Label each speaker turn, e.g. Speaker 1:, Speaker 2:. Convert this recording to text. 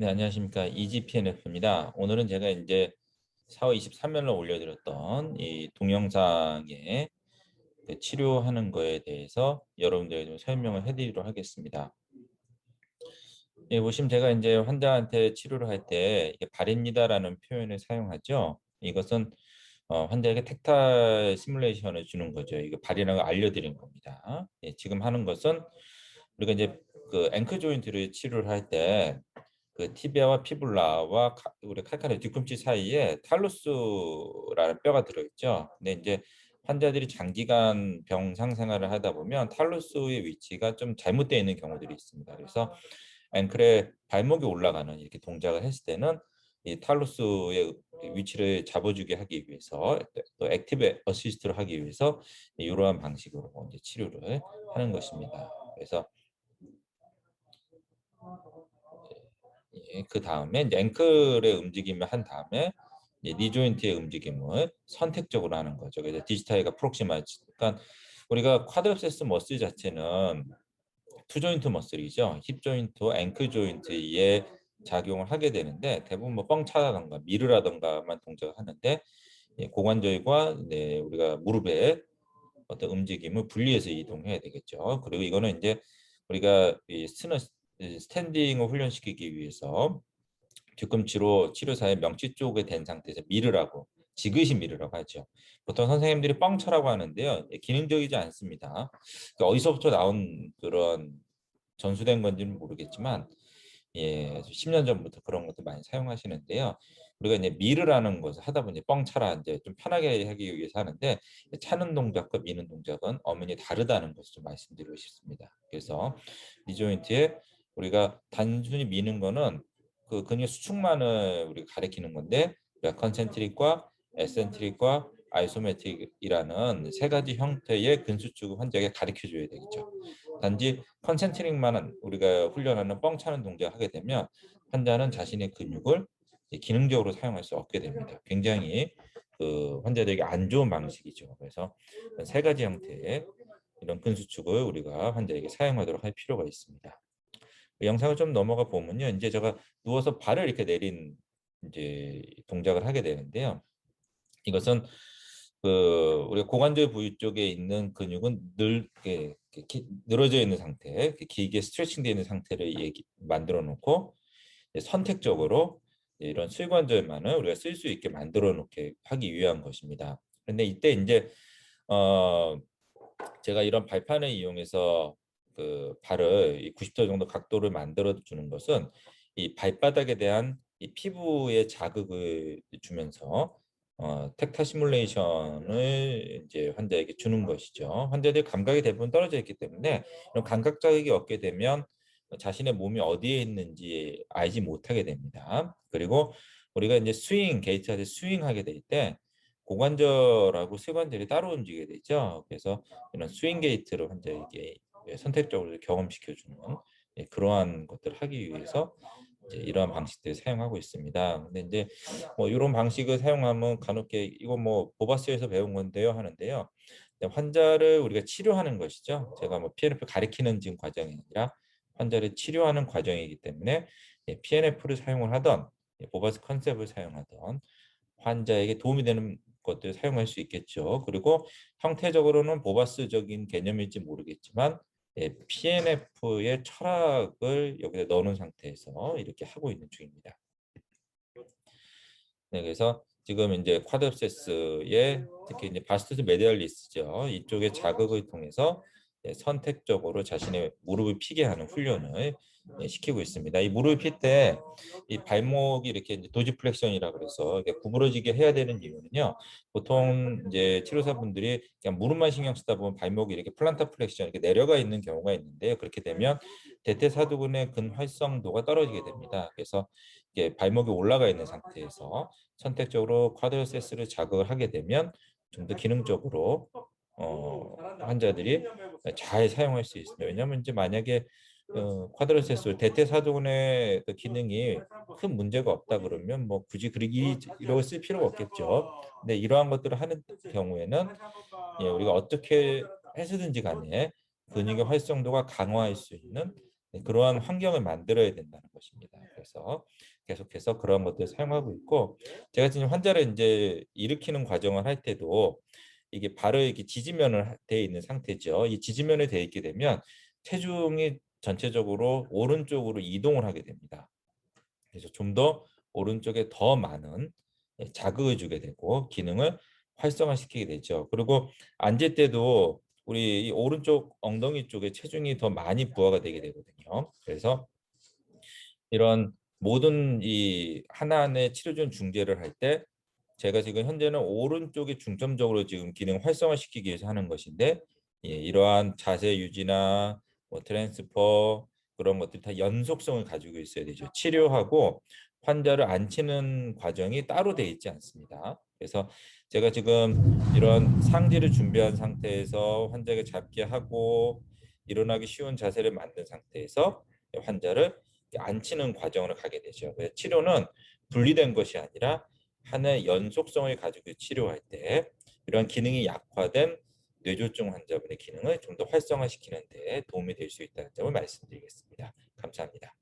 Speaker 1: 네, 안녕하십니까. EGPNF입니다. 오늘은 제가 이제 4월 23일로 올려드렸던 이 동영상에 그 치료하는 거에 대해서 여러분들에게 좀 설명을 해드리도록 하겠습니다. 예, 보시면 제가 이제 환자한테 치료를 할 때 발입니다라는 표현을 사용하죠. 이것은 어, 환자에게 텍탈 시뮬레이션을 주는 거죠. 이거 발이라는 걸 알려드린 겁니다. 예, 지금 하는 것은 우리가 이제 그 앵클 조인트를 치료를 할때 그 티비아와 피블라와 우리 칼칼의 뒤꿈치 사이에 탈루스라는 뼈가 들어있죠. 근데 이제 환자들이 장기간 병상 생활을 하다 보면 탈루스의 위치가 좀 잘못되어 있는 경우들이 있습니다. 그래서 앵클의 발목이 올라가는 이렇게 동작을 했을 때는 이 탈루스의 위치를 잡아주게 하기 위해서 또 액티브 어시스트를 하기 위해서 이러한 방식으로 이제 치료를 하는 것입니다. 그래서 예, 그 다음에 앵클의 움직임을 한 다음에 니 조인트의 움직임을 선택적으로 하는 거죠. 그래서 디지타이가 프록시마. 그러니까 우리가 쿼드립세스 머슬 자체는 투 조인트 머슬이죠. 힙 조인트, 앵클 조인트에 작용을 하게 되는데 대부분 뭐 뻥차라던가 미르라던가만 동작을 하는데 예, 고관절과 네, 우리가 무릎의 어떤 움직임을 분리해서 이동해야 되겠죠. 그리고 이거는 이제 우리가 이 스너 스탠딩을 훈련시키기 위해서 뒤꿈치로 치료사의 명치 쪽에 된 상태에서 미르라고 지그시 미르라고 하죠. 보통 선생님들이 뻥쳐라고 하는데요. 예, 기능적이지 않습니다. 그러니까 어디서부터 나온 그런 전수된 건지는 모르겠지만 예, 10년 전부터 그런 것도 많이 사용하시는데요. 우리가 이제 미르라는 것을 하다 보니 뻥차라 이제 좀 편하게 하기 위해서 하는데 차는 동작과 미는 동작은 어머니 다르다는 것을 좀 말씀드리고 싶습니다. 그래서 이 조인트에 우리가 단순히 미는 거는 그 근육 수축만을 우리가 가리키는 건데 컨센트릭과 에센트릭과 아이소메틱이라는 세 가지 형태의 근수축을 환자에게 가르쳐 줘야 되겠죠. 단지 컨센트릭만 우리가 훈련하는 뻥 차는 동작을 하게 되면 환자는 자신의 근육을 기능적으로 사용할 수 없게 됩니다. 굉장히 그 환자들에게 안 좋은 방식이죠. 그래서 세 가지 형태의 이런 근수축을 우리가 환자에게 사용하도록 할 필요가 있습니다. 그 영상을 좀 넘어가 보면요. 이제 제가 누워서 발을 이렇게 내린 이제 동작을 하게 되는데요. 이것은 그 우리가 고관절 부위 쪽에 있는 근육은 늘 이렇게 늘어져 있는 상태, 길게 스트레칭되어 있는 상태를 얘기, 만들어 놓고 선택적으로 이런 수관절만을 우리가 쓸 수 있게 만들어 놓게 하기 위한 것입니다. 그런데 이때 이제 어 제가 이런 발판을 이용해서 그 발을 90도 정도 각도를 만들어 주는 것은 이 발바닥에 대한 이 피부의 자극을 주면서 어, 텍타 시뮬레이션을 이제 환자에게 주는 것이죠. 환자들 감각이 대부분 떨어져 있기 때문에 이런 감각 자극이 없게 되면 자신의 몸이 어디에 있는지 알지 못하게 됩니다. 그리고 우리가 이제 스윙 게이트할 스윙하게 될 때 고관절하고 쇠관절이 따로 움직이게 되죠. 그래서 이런 스윙 게이트를 환자에게 예, 선택적으로 경험시켜주는 예, 그러한 것들을 하기 위해서 이러한 방식들을 사용하고 있습니다. 근데 이제 뭐 이런 방식을 사용하면 간혹게 이거 뭐 보바스에서 배운 건데요 하는데요. 환자를 우리가 치료하는 것이죠. 제가 뭐 PNF 가리키는 지금 과정이 아니라 환자를 치료하는 과정이기 때문에 예, PNF를 사용을 하던 보바스 컨셉을 사용하던 환자에게 도움이 되는 것들 사용할 수 있겠죠. 그리고 형태적으로는 보바스적인 개념일지 모르겠지만 예, PNF의 철학을 여기다 넣어놓은 상태에서 이렇게 하고 있는 중입니다. 네, 그래서 지금 이제 쿼드셉스의 특히 이제 바스투스 메디얼리스죠. 이쪽의 자극을 통해서 예, 선택적으로 자신의 무릎을 피게 하는 훈련을 예, 시키고 있습니다. 이 무릎을 필때이 발목이 이렇게 도지플렉션이라 그래서 구부러지게 해야 되는 이유는요. 보통 이제 치료사분들이 그냥 무릎만 신경 쓰다 보면 발목이 이렇게 플란타 플렉션 이렇게 내려가 있는 경우가 있는데요. 그렇게 되면 대퇴사두근의 근활성도가 떨어지게 됩니다. 그래서 이게 발목이 올라가 있는 상태에서 선택적으로 쿼드세스를 자극을 하게 되면 좀 더 기능적으로 어, 환자들이 잘 사용할 수 있습니다. 왜냐하면 이제 만약에 어, 쿼드로세스 대퇴사두근의 그 기능이 큰 문제가 없다 그러면 뭐 굳이 그리기 이러고 쓸 필요가 없겠죠. 근데 이러한 것들을 하는 경우에는 예, 우리가 어떻게 해서든지 간에 근육의 활성도가 강화할 수 있는 그러한 환경을 만들어야 된다는 것입니다. 그래서 계속해서 그런 것들 사용하고 있고 제가 지금 환자를 이제 일으키는 과정을 할 때도 이게 바로 이렇게 지지면을 돼 있는 상태죠. 이 지지면에 돼 있게 되면 체중이 전체적으로 오른쪽으로 이동을 하게 됩니다. 그래서 좀 더 오른쪽에 더 많은 예, 자극을 주게 되고 기능을 활성화시키게 되죠. 그리고 앉을 때도 우리 이 오른쪽 엉덩이 쪽에 체중이 더 많이 부하가 되게 되거든요. 그래서 이런 모든 이 하나하나의 치료준 중재를 할 때 제가 지금 현재는 오른쪽에 중점적으로 지금 기능 활성화시키기 위해서 하는 것인데 예, 이러한 자세 유지나 뭐 트랜스퍼 그런 것들이 다 연속성을 가지고 있어야 되죠. 치료하고 환자를 앉히는 과정이 따로 돼 있지 않습니다. 그래서 제가 지금 이런 상지를 준비한 상태에서 환자가 잡게 하고 일어나기 쉬운 자세를 만든 상태에서 환자를 앉히는 과정으로 가게 되죠. 치료는 분리된 것이 아니라 하나의 연속성을 가지고 치료할 때 이런 기능이 약화된 뇌졸중 환자분의 기능을 좀 더 활성화시키는 데 도움이 될 수 있다는 점을 말씀드리겠습니다. 감사합니다.